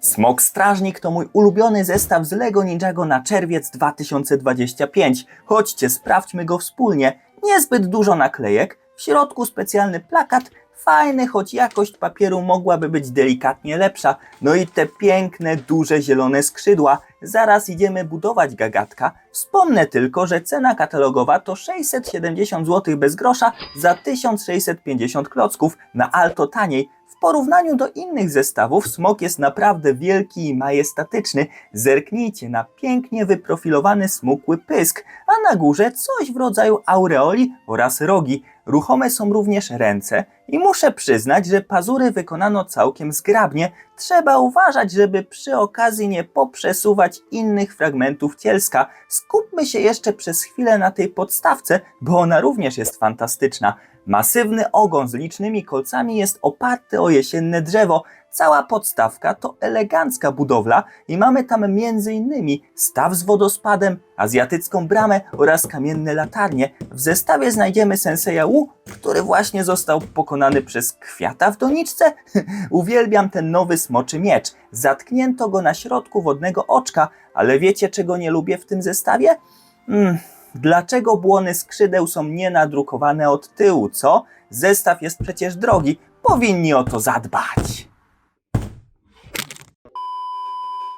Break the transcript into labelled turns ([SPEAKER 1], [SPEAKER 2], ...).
[SPEAKER 1] Smok Strażnik to mój ulubiony zestaw z LEGO Ninjago na czerwiec 2025. Chodźcie, sprawdźmy go wspólnie. Niezbyt dużo naklejek, w środku specjalny plakat, fajny, choć jakość papieru mogłaby być delikatnie lepsza. No i te piękne, duże zielone skrzydła. Zaraz idziemy budować gagatka. Wspomnę tylko, że cena katalogowa to 670 zł bez grosza za 1650 klocków, na alto taniej. W porównaniu do innych zestawów smok jest naprawdę wielki i majestatyczny. Zerknijcie na pięknie wyprofilowany smukły pysk, a na górze coś w rodzaju aureoli oraz rogi. Ruchome są również ręce i muszę przyznać, że pazury wykonano całkiem zgrabnie. Trzeba uważać, żeby przy okazji nie poprzesuwać innych fragmentów cielska. Skupmy się jeszcze przez chwilę na tej podstawce, bo ona również jest fantastyczna. Masywny ogon z licznymi kolcami jest oparty o jesienne drzewo. Cała podstawka to elegancka budowla i mamy tam m.in. staw z wodospadem, azjatycką bramę oraz kamienne latarnie. W zestawie znajdziemy Senseja Wu, który właśnie został pokonany przez kwiata w doniczce. Uwielbiam ten nowy smoczy miecz. Zatknięto go na środku wodnego oczka, ale wiecie czego nie lubię w tym zestawie? Mm, dlaczego błony skrzydeł są nienadrukowane od tyłu, co? Zestaw jest przecież drogi, powinni o to zadbać.